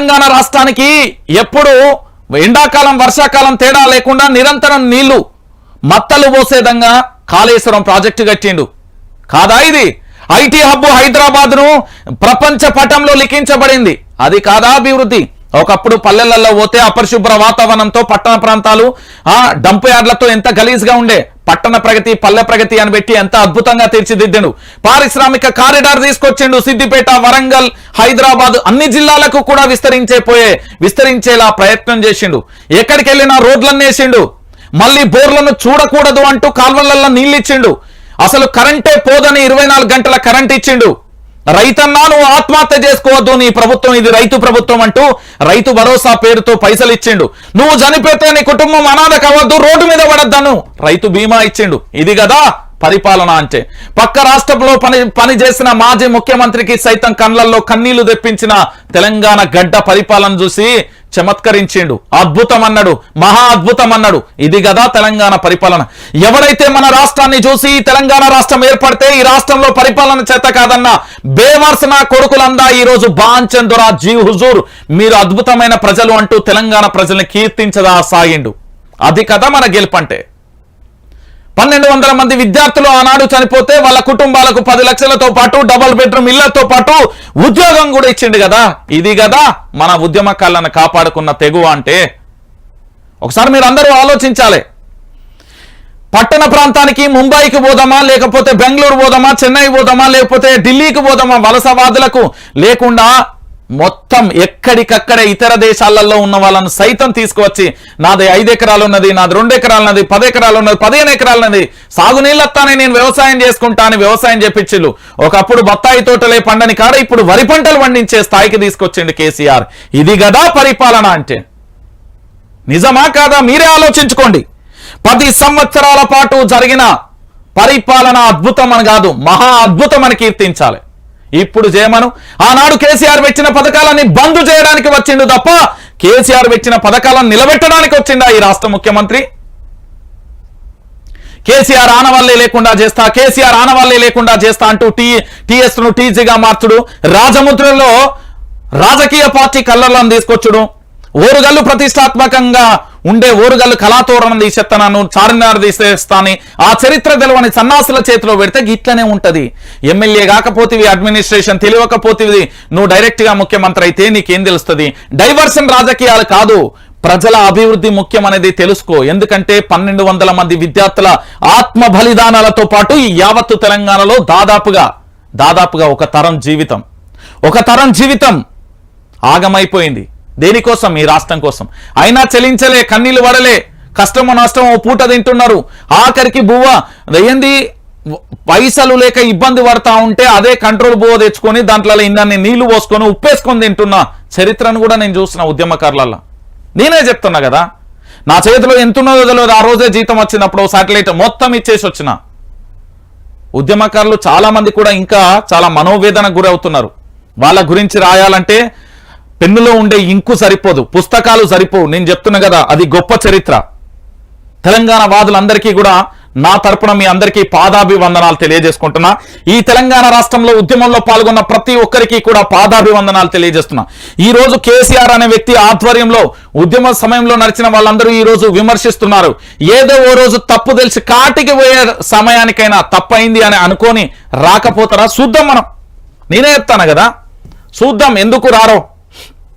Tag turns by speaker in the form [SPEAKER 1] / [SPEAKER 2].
[SPEAKER 1] తెలంగాణ రాష్ట్రానికి ఎప్పుడు ఎండాకాలం వర్షాకాలం తేడా లేకుండా నిరంతరం నీళ్ళు మత్తలు పోసేదంగా కాళేశ్వరం ప్రాజెక్టు కట్టిండు. కాదా ఇది? ఐటీ హబ్ హైదరాబాద్ను ప్రపంచ పటంలో లిఖించబడింది. అది కాదా అభివృద్ధి? ఒకప్పుడు పల్లెలలో పోతే అపరిశుభ్ర వాతావరణంతో పట్టణ ప్రాంతాలు ఆ డంప్ యార్డ్లతో ఎంత గలీజ్గా ఉండే పట్టణ ప్రగతి పల్లె ప్రగతి అని పెట్టి ఎంత అద్భుతంగా తీర్చిదిద్దాడు. పారిశ్రామిక కారిడార్ తీసుకొచ్చిండు సిద్దిపేట వరంగల్ హైదరాబాద్ అన్ని జిల్లాలకు కూడా విస్తరించే పోయే విస్తరించేలా ప్రయత్నం చేసిండు. ఎక్కడికి వెళ్ళినా రోడ్లన్నీ వేసిండు. మళ్ళీ బోర్లను చూడకూడదు అంటూ కాల్వలలో నీళ్ళు ఇచ్చిండు అసలు కరెంటే పోదని ఇరవై గంటల కరెంట్ ఇచ్చిండు. రైతన్నా నువ్వు ఆత్మహత్య చేసుకోవద్దు నీ ప్రభుత్వం ఇది రైతు ప్రభుత్వం అంటూ రైతు భరోసా పేరుతో పైసలు ఇచ్చిండు. నువ్వు చనిపోతే నీ కుటుంబం అనాథ కావద్దు రోడ్డు మీద పడద్దను రైతు బీమా ఇచ్చిండు. ఇది కదా పరిపాలన అంటే. పక్క రాష్ట్రంలో పని పని చేసిన మాజీ ముఖ్యమంత్రికి సైతం కళ్ళల్లో కన్నీళ్ళు తెప్పించిన తెలంగాణ గడ్డ పరిపాలన చూసి చమత్కరించిండు. అద్భుతం అన్నాడు మహా అద్భుతం అన్నాడు ఇది కదా తెలంగాణ పరిపాలన. ఎవరైతే మన రాష్ట్రాన్ని చూసి తెలంగాణ రాష్ట్రం ఏర్పడితే ఈ రాష్ట్రంలో పరిపాలన చేత కాదన్న బేవర్సన కొడుకులందా ఈ రోజు బాంచందురా జీ హుజూర్? మీరు అద్భుతమైన ప్రజలు అంటూ తెలంగాణ ప్రజల్ని కీర్తించదా సాగిండు? అది కదా మన గెలుపంటే. పన్నెండు వందల మంది విద్యార్థులు ఆనాడు చనిపోతే వాళ్ళ కుటుంబాలకు పది లక్షలతో పాటు డబుల్ బెడ్రూమ్ ఇళ్ళతో పాటు ఉద్యోగం కూడా ఇచ్చిండు కదా. ఇది కదా మన ఉద్యమకాలను కాపాడుకున్న తెగువ అంటే. ఒకసారి మీరు అందరూ ఆలోచించాలి. పట్టణ ప్రాంతానికి ముంబైకి పోదామా లేకపోతే బెంగళూరు పోదామా చెన్నై పోదామా లేకపోతే ఢిల్లీకి పోదామా వలసవాదులకు లేకుండా మొత్తం ఎక్కడికక్కడ ఇతర దేశాలలో ఉన్న వాళ్ళను సైతం తీసుకువచ్చి నాది ఐదు ఎకరాలు ఉన్నది నాది రెండు ఎకరాలు ఉన్నది పది ఎకరాలు ఉన్నది పదిహేను ఎకరాలు ఉన్నది సాగునీళ్ళత్తానే నేను వ్యవసాయం చేసుకుంటా అని వ్యవసాయం చేపించిల్లు ఒకప్పుడు బత్తాయి తోటలే పండని కాడ ఇప్పుడు వరి పంటలు పండించే స్థాయికి తీసుకొచ్చిండు కేసీఆర్. ఇది గదా పరిపాలన అంటే. నిజమా కాదా మీరే ఆలోచించుకోండి. పది సంవత్సరాల పాటు జరిగిన పరిపాలన అద్భుతం అని కాదు మహా అద్భుతం అని కీర్తించాలి. ఇప్పుడు చేయమను. ఆనాడు కేసీఆర్ పెట్టిన పథకాలన్నీ బంద్ చేయడానికి వచ్చిండు తప్ప కేసీఆర్ పెట్టిన పథకాలను నిలబెట్టడానికి వచ్చిందా ఈ రాష్ట్ర ముఖ్యమంత్రి? కేసీఆర్ ఆనవాళ్ళే లేకుండా చేస్తా కేసీఆర్ ఆనవాళ్ళే లేకుండా చేస్తా అంటూ టీ టీఎస్ను టీజీగా మార్చుడు. రాజముద్రలో రాజకీయ పార్టీ కళ్ళలను తీసుకొచ్చుడు. ఓరుగల్లు ప్రతిష్టాత్మకంగా ఉండే ఓరుగల్లు కళాతోరణం తీసేస్తాను చార్మినార్ తీసేస్తాను ఆ చరిత్ర తెలవని సన్నాసుల చేతిలో పెడితే గిట్లనే ఉంటది. ఎమ్మెల్యే కాకపోతేవి అడ్మినిస్ట్రేషన్ తెలియకపోతేవి నువ్వు డైరెక్ట్గా ముఖ్యమంత్రి అయితే నీకేం తెలుస్తుంది? డైవర్షన్ రాజకీయాలు కాదు. ప్రజల అభివృద్ధి ముఖ్యం అనేది తెలుసుకో. ఎందుకంటే పన్నెండు వందల మంది విద్యార్థుల ఆత్మ బలిదానాలతో పాటు ఈ యావత్తు తెలంగాణలో దాదాపుగా దాదాపుగా ఒక తరం జీవితం. ఒక తరం జీవితం ఆగమైపోయింది. దేనికోసం ఈ రాష్ట్రం కోసం. అయినా చెలించలే కన్నీళ్ళు పడలే కష్టమో నష్టమో పూట తింటున్నారు. ఆఖరికి బువ్వ ఏంది? పైసలు లేక ఇబ్బంది పడతా ఉంటే అదే కంట్రోల్ బువ్వ తెచ్చుకొని దాంట్లో ఇన్ని నీళ్ళు పోసుకొని ఉప్పేసుకొని తింటున్న. చరిత్రను కూడా నేను చూసిన ఉద్యమకారులల్లో. నేనే చెప్తున్నా కదా. నా చేతిలో ఎంతున్నదో తెలియదు ఆ రోజే జీతం వచ్చినప్పుడు సాటిలైట్ మొత్తం ఇచ్చేసి వచ్చిన. ఉద్యమకారులు చాలా మంది కూడా ఇంకా చాలా మనోవేదనకు గురవుతున్నారు. వాళ్ళ గురించి రాయాలంటే పెన్నులో ఉండే ఇంకు సరిపోదు పుస్తకాలు సరిపోవు. నేను చెప్తున్నా కదా అది గొప్ప చరిత్ర. తెలంగాణ వాదులందరికీ కూడా నా తరపున మీ అందరికీ పాదాభివందనాలు తెలియజేసుకుంటున్నా. ఈ తెలంగాణ రాష్ట్రంలో ఉద్యమంలో పాల్గొన్న ప్రతి ఒక్కరికి కూడా పాదాభివందనాలు తెలియజేస్తున్నా. ఈ రోజు కేసీఆర్ అనే వ్యక్తి ఆధ్వర్యంలో ఉద్యమ సమయంలో నడిచిన వాళ్ళందరూ ఈ రోజు విమర్శిస్తున్నారు. ఏదో ఓ రోజు తప్పు తెలిసి కాటికి పోయే సమయానికైనా తప్పైంది అని అనుకొని రాకపోతారా? చూద్దాం మనం. నేనే చెప్తాను కదా? చూద్దాం ఎందుకు రారో.